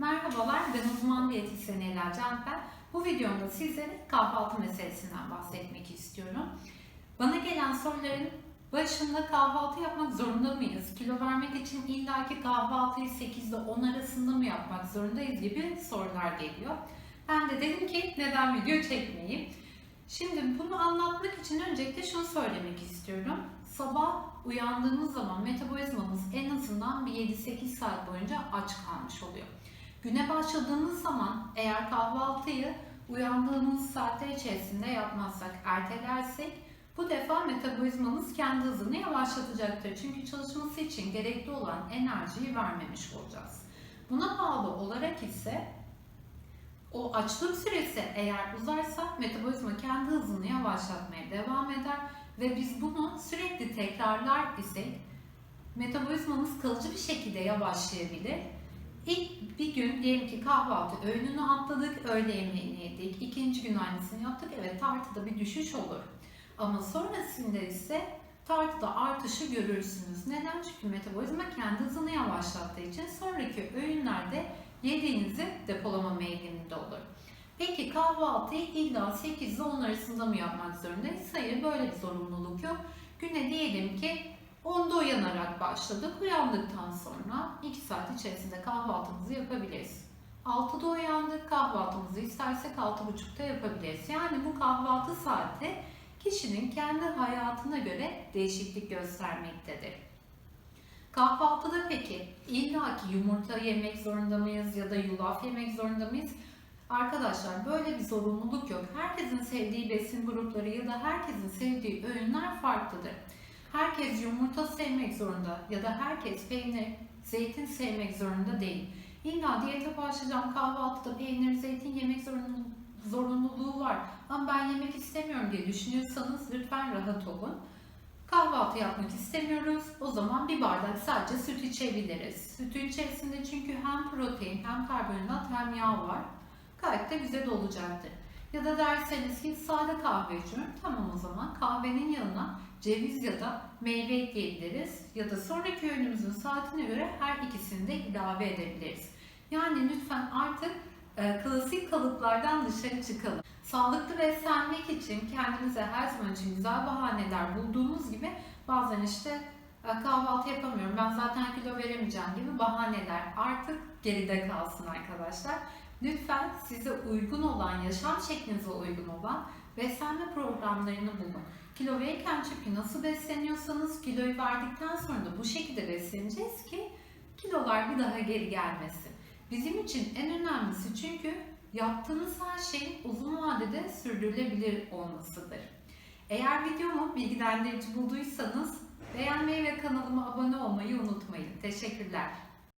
Merhabalar, ben uzman diyetisyen Ela Canper. Bu videomda sizlere kahvaltı meselesinden bahsetmek istiyorum. Bana gelen soruların başında kahvaltı yapmak zorunda mıyız? Kilo vermek için illaki kahvaltıyı 8 ile 10 arasında mı yapmak zorundayız gibi sorular geliyor. Ben de dedim ki neden video çekmeyeyim? Şimdi bunu anlatmak için öncelikle şunu söylemek istiyorum. Sabah uyandığımız zaman metabolizmamız en azından bir 7-8 saat boyunca aç kalmış oluyor. Güne başladığımız zaman eğer kahvaltıyı uyandığımız saatler içerisinde yapmazsak, ertelersek bu defa metabolizmamız kendi hızını yavaşlatacaktır. Çünkü çalışması için gerekli olan enerjiyi vermemiş olacağız. Buna bağlı olarak ise o açlık süresi eğer uzarsa metabolizma kendi hızını yavaşlatmaya devam eder ve biz bunu sürekli tekrarlar isek metabolizmamız kalıcı bir şekilde yavaşlayabilir. İlk bir gün diyelim ki kahvaltı öğününü atladık, öğle yemeğini yedik, ikinci gün aynısını yaptık. Evet tartıda bir düşüş olur. Ama sonrasında ise tartıda artışı görürsünüz. Neden? Çünkü metabolizma kendi hızını yavaşlattığı için sonraki öğünlerde yediğinizi depolama meyilinde olur. Peki kahvaltıyı illa 8 ile 10 arasında mı yapmak zorundayız? Hayır böyle bir zorunluluk yok. Güne diyelim ki 10'da uyanarak başladık. Uyandıktan sonra 2 saat içerisinde kahvaltımızı yapabiliriz. 6'da uyandık kahvaltımızı istersek 6.30'da yapabiliriz. Yani bu kahvaltı saati kişinin kendi hayatına göre değişiklik göstermektedir. Kahvaltıda peki illaki yumurta yemek zorunda mıyız ya da yulaf yemek zorunda mıyız? Arkadaşlar böyle bir zorunluluk yok. Herkesin sevdiği besin grupları ya da herkesin sevdiği öğünler farklıdır. Herkes yumurta sevmek zorunda ya da herkes peynir, zeytin sevmek zorunda değil. İlla diyete başlayacağım kahvaltıda peynir, zeytin yemek zorunluluğu, var ama ben yemek istemiyorum diye düşünüyorsanız lütfen rahat olun. Kahvaltı yapmak istemiyoruz. O zaman bir bardak sadece süt içebiliriz. Sütün içerisinde çünkü hem protein hem karbonhidrat hem yağ var. Gayet de güzel olacaktır. Ya da derseniz ki sade kahve içiyorum. Tamam o zaman kahvenin yanına ceviz ya da meyve ekleyebiliriz. Ya da sonraki öğünümüzün saatine göre her ikisini de ilave edebiliriz. Yani lütfen artık e, klasik kalıplardan dışarı çıkalım. Sağlıklı beslenmek için kendimize her zaman için güzel bahaneler bulduğumuz gibi bazen işte e, kahvaltı yapamıyorum ben zaten kilo veremeyeceğim gibi bahaneler artık geride kalsın arkadaşlar. Lütfen size uygun olan, yaşam şeklinize uygun olan beslenme programlarını bulun. Kilo verirken çünkü nasıl besleniyorsanız kiloyu verdikten sonra da bu şekilde besleneceğiz ki kilolar bir daha geri gelmesin. Bizim için en önemlisi çünkü yaptığınız her şeyin uzun vadede sürdürülebilir olmasıdır. Eğer videomu bilgilendirici bulduysanız beğenmeyi ve kanalıma abone olmayı unutmayın. Teşekkürler.